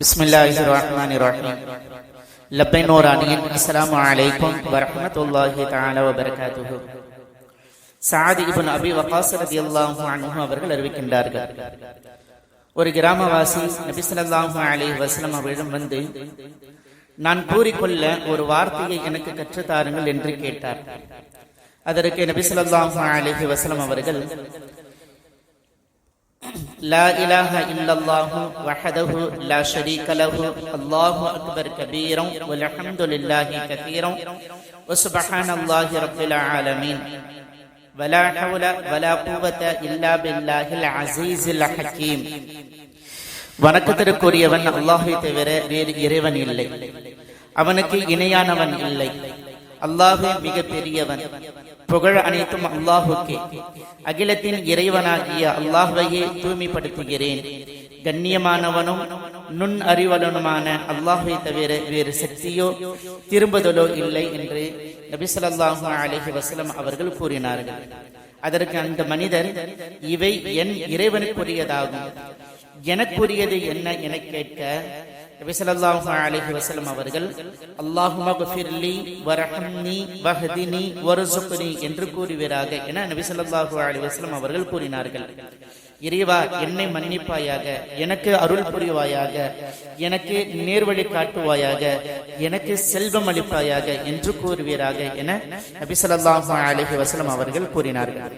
ബിസ്മില്ലാഹി റഹ്മാനി റഹീം ലബൈൻ ഓറാനിയൻ അസ്സലാമു അലൈക്കും വറഹ്മത്തുള്ളാഹി തആല വബറകാതുഹു சாதி இபன் அபி வகாஸ் ரதி அல்லாஹு அனுஹு அவர்கள் அறிவிக்கின்றார்கள் ஒரு கிராமவாசி நபிசல்லாஹு அலி வசலம் அவரிடம் வந்து நான் கூறிக்கொள்ள ஒரு வார்த்தையை எனக்கு கற்றுத்தாருங்கள் என்று கேட்டார் அதற்கு நபிசல்லாஹு அலிஹி வசலம் அவர்கள் لا إله إلا الله وحده لا شريك له. الله أكبر كبيرا والحمد لله كثيرا وسبحان الله رب العالمين. ولا حول ولا قوة إلا بالله العزيز الحكيم. வணக்கத்திற்குரியவன் அல்லாஹை தவிர வேறு இறைவன் இல்லை அவனுக்கு இணையானவன் இல்லை அல்லாஹு மிக பெரியவன் புகழ் அனைத்தும் அல்லாஹுக்கே. அகிலத்தின் இறைவனாகிய அல்லாஹ்வையே தூய்மைப்படுத்துகிறேன். கண்ணியமானவனும் நுண் அறிவலனுமான அல்லாஹை தவிர வேறு சக்தியோ திரும்புதலோ இல்லை என்று நபிசல்லாஹு அலஹி வசலம் அவர்கள் கூறினார்கள். அதற்கு அந்த மனிதர் இவை என் இறைவனுக்குரியதாகும். எனக்குரியது என்ன? என கேட்க நபிசல்லாஹு அலைஹி வஸல்லம் அவர்கள் அல்லாஹும வரஹம்னி வஹதினி வர்சுக்னி என்று கூறுவீராக என நபிசல்லாஹு அலைஹி வஸல்லம் அவர்கள் கூறினார்கள் இறைவா என்னை மன்னிப்பாயாக எனக்கு அருள் புரிவாயாக எனக்கு நேர்வழி காட்டுவாயாக எனக்கு செல்வம் அளிப்பாயாக என்று கூறுவீராக என நபிசல்லாஹு அலைஹி வஸல்லம் அவர்கள் கூறினார்கள்